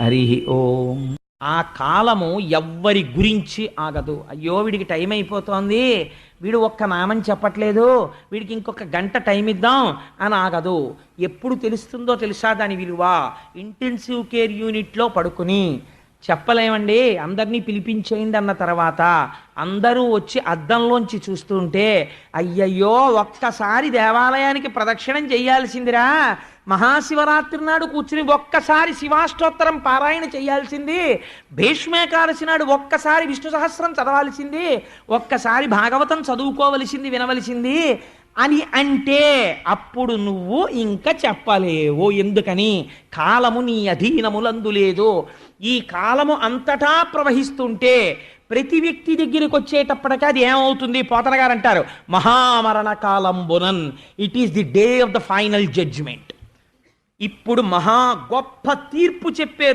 హరి ఓం. ఆ కాలము ఎవ్వరి గురించి ఆగదు. అయ్యో వీడికి టైం అయిపోతోంది. వీడు ఒక్క నామం చెప్పట్లేదు. వీడికి ఇంకొక గంట టైం ఇద్దాం అని ఆగదు. ఎప్పుడు తెలుస్తుందో తెలుసా దాని విలువ? ఇంటెన్సివ్ కేర్ యూనిట్లో పడుకుని. చెప్పలేమండి. అందరినీ పిలిపించేయండి అన్న తర్వాత అందరూ వచ్చి అద్దంలోంచి చూస్తుంటే అయ్యయ్యో ఒక్కసారి దేవాలయానికి ప్రదక్షిణం చేయాల్సిందిరా. మహాశివరాత్రి నాడు కూర్చుని ఒక్కసారి శివాష్టోత్తరం పారాయణ చేయాల్సింది. భీష్మేకాదశి నాడు ఒక్కసారి విష్ణు సహస్రం చదవాల్సింది. ఒక్కసారి భాగవతం చదువుకోవలసింది వినవలసింది అని అంటే అప్పుడు నువ్వు ఇంకా చెప్పలేవు. ఎందుకని? కాలము నీ అధీనములందు లేదు. ఈ కాలము అంతటా ప్రవహిస్తుంటే ప్రతి వ్యక్తి దగ్గరికి వచ్చేటప్పటికి అది ఏమవుతుంది? పోతన గారు అంటారు మహామరణ కాలంబునన్ it is the day of the final judgement ఇప్పుడు మహా గొప్ప తీర్పు చెప్పే